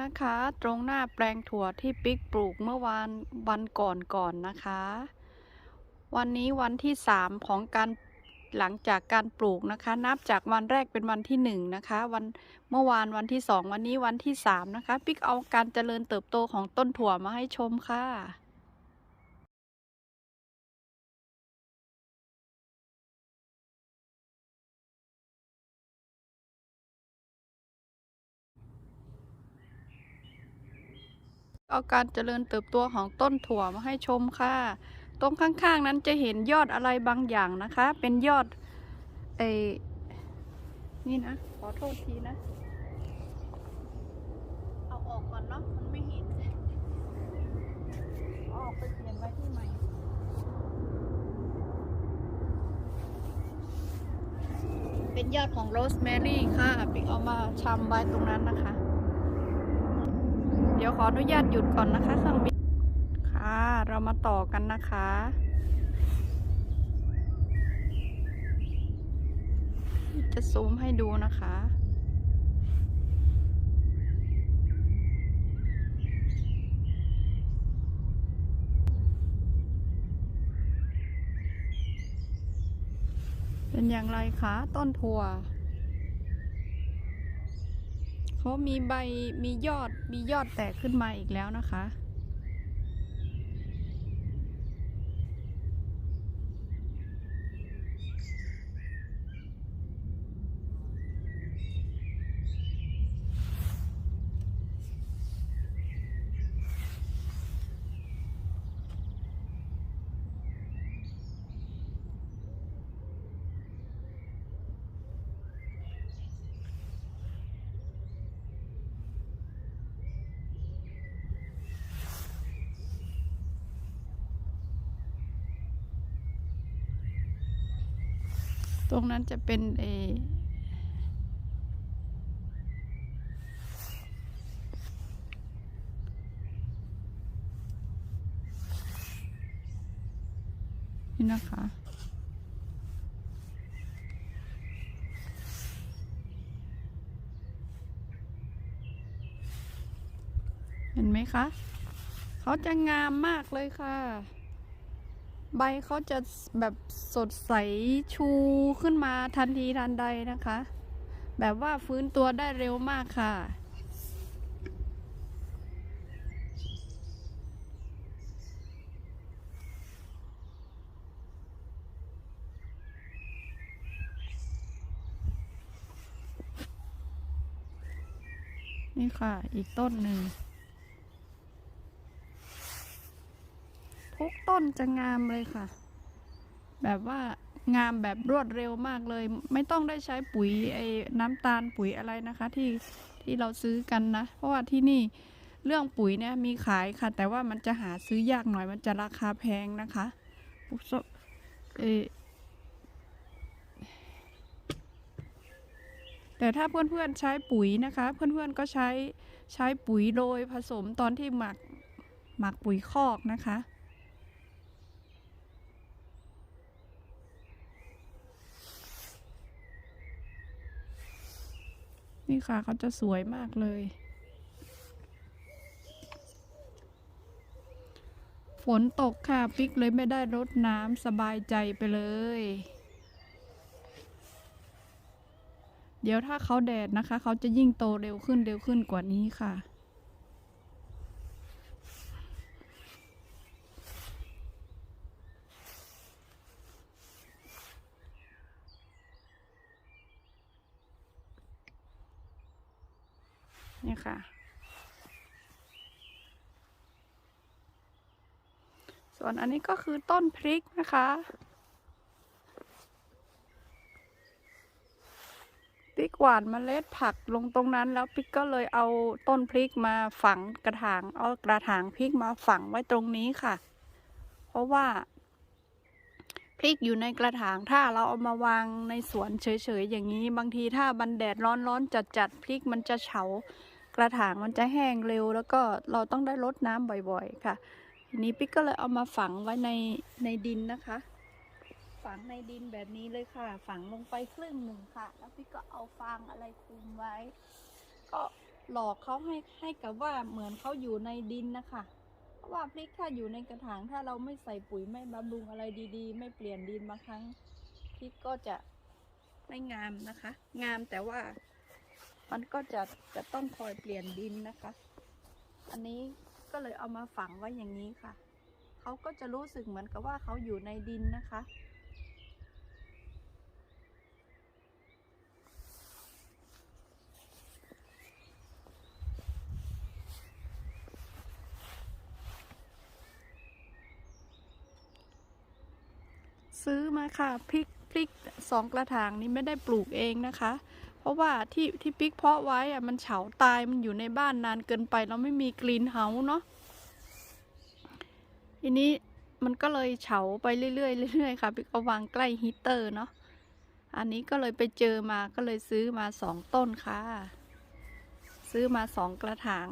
นะคะ ตรงหน้าแปลงถั่วที่ปิ๊กปลูกเมื่อวานวันก่อนก่อนนะคะ วันนี้วันที่สามของการหลังจากการปลูกนะคะ นับจากวันแรกเป็นวันที่หนึ่งนะคะ วันเมื่อวานวันที่สองวันนี้วันที่สามนะคะ ปิ๊กเอาการเจริญเติบโตของต้นถั่วมาให้ชมค่ะ เอาการเจริญเติบโตของต้นถั่วมาให้ชมค่ะ ตรงข้างๆนั้นจะเห็นยอดอะไรบางอย่างนะคะ เป็นยอดเอนี่นะ ขอโทษทีนะ เอาออกก่อนเนาะ มันไม่เห็นเอาออกไปเปลี่ยนไว้ที่ใหม่เป็นยอดของโรสแมรี่ค่ะปิ๊กเอามาชำไว้ตรงนั้นนะคะ เดี๋ยวขออนุญาตหยุดก่อนนะคะเครื่องบินค่ะเรามาต่อกันนะคะ จะซูมให้ดูนะคะเป็นอย่างไรคะ ต้นถั่ว เขามีใบมียอดมียอดแตกขึ้นมาอีกแล้วนะคะ ตรงนั้นจะเป็นเอนี่นะคะ เห็นไหมคะ เขาจะงามมากเลยค่ะ ใบเขาจะแบบสดใสชูขึ้นมาทันทีทันใดนะคะ แบบว่าฟื้นตัวได้เร็วมากค่ะ นี่ค่ะอีกต้นหนึ่ง ทุก ต้นจะงามเลยค่ะ แบบว่างามแบบรวดเร็วมากเลย ไม่ต้องได้ใช้ปุ๋ยไอ้น้ำตาลปุ๋ยอะไรนะคะ ที่ที่เราซื้อกันนะ เพราะว่าที่นี่เรื่องปุ๋ยเนี่ยมีขายค่ะ แต่ว่ามันจะหาซื้อยากหน่อยมันจะราคาแพงนะคะปุ๊บซะเอแต่ถ้าเพื่อนๆใช้ปุ๋ยนะคะ เพื่อนๆก็ใช้ใช้ปุ๋ยโรยผสมตอนที่หมักหมักปุ๋ยคอกนะคะ นี่ค่ะเขาจะสวยมากเลย ฝนตกค่ะปิกเลยไม่ได้รดน้ำสบายใจไปเลย เดี๋ยวถ้าเขาแดดนะคะ เขาจะยิ่งโตเร็วขึ้นเร็วขึ้นกว่านี้ค่ะ ค่ะส่วนอันนี้ก็คือต้นพริกนะคะ พริกหวานเมล็ดผักลงตรงนั้นแล้วพริกก็เลยเอาต้นพริกมาฝังกระถาง เอากระถางพริกมาฝังไว้ตรงนี้ค่ะ เพราะว่าพริกอยู่ในกระถางถ้าเราเอามาวางในสวนเฉยๆอย่างนี้ บางทีถ้าบันแดดร้อนๆจัดๆพริกมันจะเฉา กระถางมันจะแห้งเร็ว แล้วก็เราต้องได้รดน้ำบ่อยๆ ค่ะทีนี้ปิ๊กก็เลยเอามาฝังไว้ในในดินนะคะ ฝังในดินแบบนี้เลยค่ะ ฝังลงไปครึ่งหนึ่งค่ะ แล้วปิ๊กก็เอาฟางอะไรคลุมไว้ ก็หลอกเขาให้ให้กับว่าเหมือนเขาอยู่ในดินนะคะเพราะว่าพริกถ้าอยู่ในกระถางถ้าเราไม่ใส่ปุ๋ยไม่บำรุงอะไรดีๆ ไม่เปลี่ยนดินบางครั้งพริกก็จะไม่งามนะคะ งามแต่ว่า มันก็จะจะต้องคอยเปลี่ยนดินนะคะ อันนี้ก็เลยเอามาฝังไว้อย่างนี้ค่ะ เขาก็จะรู้สึกเหมือนกับว่าเขาอยู่ในดินนะคะ ซื้อมาค่ะพริกพริกสองกระถางนี้ไม่ได้ปลูกเองนะคะ เพราะว่าที่ที่พริกเพาะไว้อะมันเฉาตายมันอยู่ในบ้านนานเกินไปเราไม่มีกรีนเฮาส์เนาะทีนี้มันก็เลยเฉาไปเรื่อยๆเรื่อยๆค่ะพริกเอาวางใกล้ฮีเตอร์เนาะอันนี้ก็เลยไปเจอมาก็เลยซื้อมาสองต้นค่ะ ซื้อมาสองกระถาง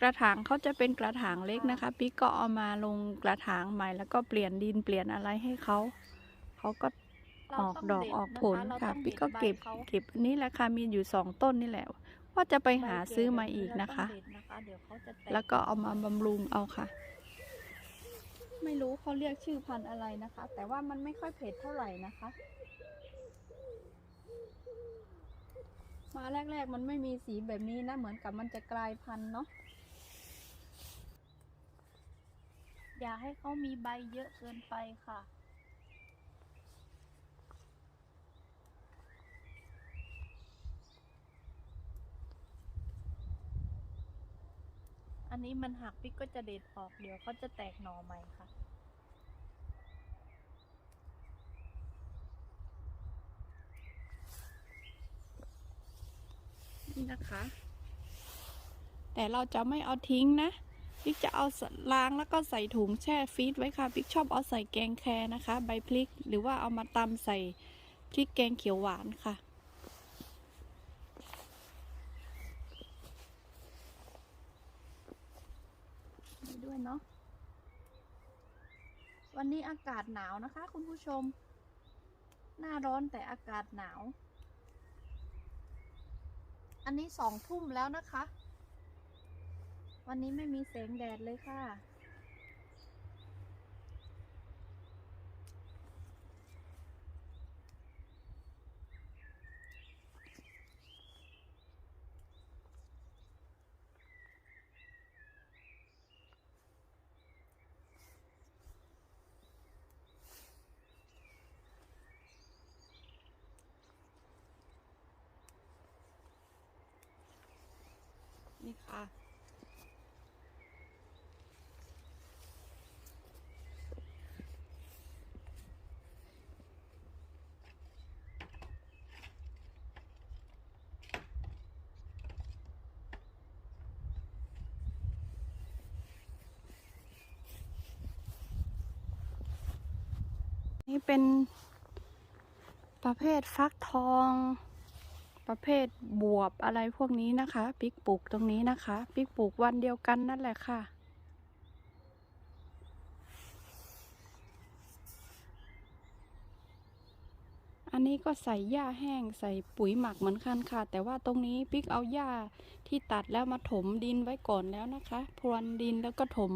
กระถางเขาจะเป็นกระถางเล็กนะคะพี่ก็เอามาลงกระถางใหม่แล้วก็เปลี่ยนดินเปลี่ยนอะไรให้เขาเขาก็ ออกดอกออกผลค่ะ พี่ก็เก็บเก็บอันนี้แหละค่ะมีอยู่สองต้นนี่แหละ ว่าจะไปหาซื้อมาอีกนะคะ แล้วก็เอามาบำรุงเอาค่ะ ไม่รู้เขาเรียกชื่อพันธุ์อะไรนะคะ แต่ว่ามันไม่ค่อยเผ็ดเท่าไหร่นะคะ มาแรก ๆ มันไม่มีสีแบบนี้นะ เหมือนกับมันจะกลายพันธุ์เนาะอย่าให้เขามีใบเยอะเกินไปค่ะ อันนี้มันหักปิ๊กก็จะเด็ดออกเดี๋ยวเขาจะแตกหน่อใหม่ค่ะ นี่นะคะ แต่เราจะไม่เอาทิ้งนะปิ๊กจะเอาล้างแล้วก็ใส่ถุงแช่ฟรีซไว้ค่ะปิ๊กชอบเอาใส่แกงแครนะคะ ใบพริกหรือว่าเอามาตำใส่พริกแกงเขียวหวานค่ะ นี่ ด้วยเนาะวันนี้อากาศหนาวนะคะ คุณผู้ชม หน้าร้อนแต่อากาศหนาว อันนี้สองทุ่มแล้วนะคะ วันนี้ไม่มีแสงแดดเลยค่ะ นี่ค่ะ นี่เป็นประเภทฟักทอง ประเภทบวบอะไรพวกนี้นะคะ ปิกปลูกตรงนี้นะคะ ปิกปลูกวันเดียวกันนั่นแหละค่ะ อันนี้ก็ใส่หญ้าแห้งใส่ปุ๋ยหมักเหมือนกันค่ะ แต่ว่าตรงนี้ปิกเอาหญ้าที่ตัดแล้วมาถมดินไว้ก่อนแล้วนะคะ พรวนดินแล้วก็ถม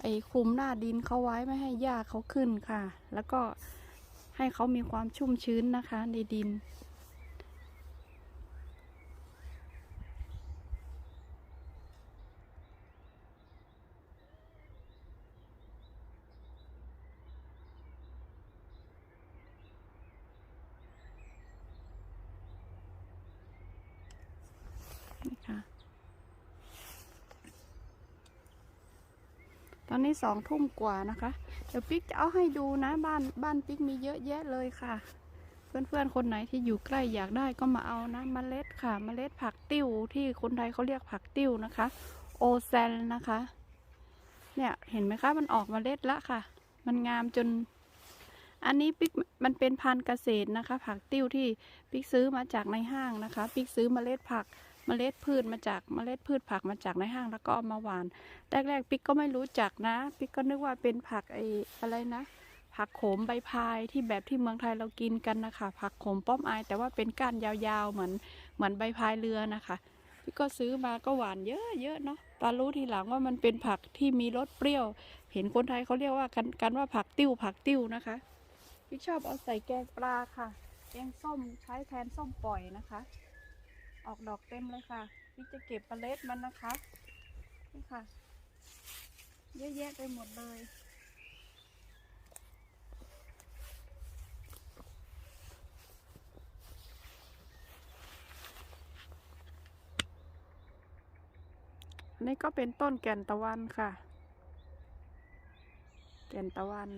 ไอ้คลุมหน้าดินเขาไว้ไม่ให้หญ้าเขาขึ้นค่ะ แล้วก็ให้เขามีความชุ่มชื้นนะคะในดิน อนนี้สองทุ่มกว่านะคะ เดี๋ยวปิ๊กจะเอาให้ดูนะบ้านบ้านปิ๊กมีเยอะแยะเลยค่ะ เพื่อนๆคนไหนที่อยู่ใกล้อยากได้ก็มาเอานะมเมล็ดค่ะมเมล็ดผักติ้วที่คนไทยเขาเรียกผักติ้วนะคะ โอแซนนะคะ เนี่ยเห็นไหมคะมันออกมเมล็ดละค่ะ มันงามจน อันนี้ปิ๊กมันเป็นพันธุ์เกษตรนะคะ ผักติ้วที่ปิ๊กซื้อมาจากในห้างนะคะ ปิ๊กซื้อเมล็ดผัก เมล็ดพืชมาจากเมล็ดพืชผักมาจากในห้างแล้วก็เอามาหวานแรกๆปิ๊กก็ไม่รู้จักนะ ปิ๊กก็นึกว่าเป็นผักไอ้อะไรนะ ผักโขมใบพายที่แบบที่เมืองไทยเรากินกันนะคะผักโขมป้อมอายแต่ว่าเป็นก้านยาวๆเหมือนเหมือนใบพายเรือนะคะพี่ก็ซื้อมาก็หวานเยอะเยอะเนาะตารู้ทีหลังว่ามันเป็นผักที่มีรสเปรี้ยว เห็นคนไทยเขาเรียกว่ากันกันว่าผักติ้วผักติ้วนะคะ พี่ชอบเอาใส่แกงปลาค่ะ แกงส้มใช้แทนส้มปล่อยนะคะ ออกดอกเต็มเลยค่ะพี่จะเก็บเมล็ดมันนะคะนี่ค่ะ เยอะแยะไปหมดเลยอันนี้ก็เป็นต้นแก่นตะวันค่ะ แก่นตะวัน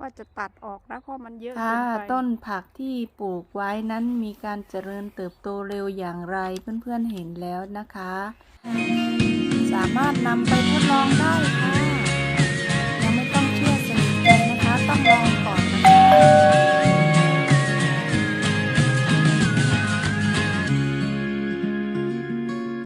ว่าจะตัดออกนะเพราะมันเยอะเกิถ้านไปต้นผักที่ปลูกไว้นั้นมีการเจริญเติบโตเร็วอย่างไรเพื่อนๆเห็นแล้วนะคะ สามารถนำไปทดลองได้ค่ะ ยังไม่ต้องเชื่อสนิทใจนะคะ ต้องลองก่อนนะคะ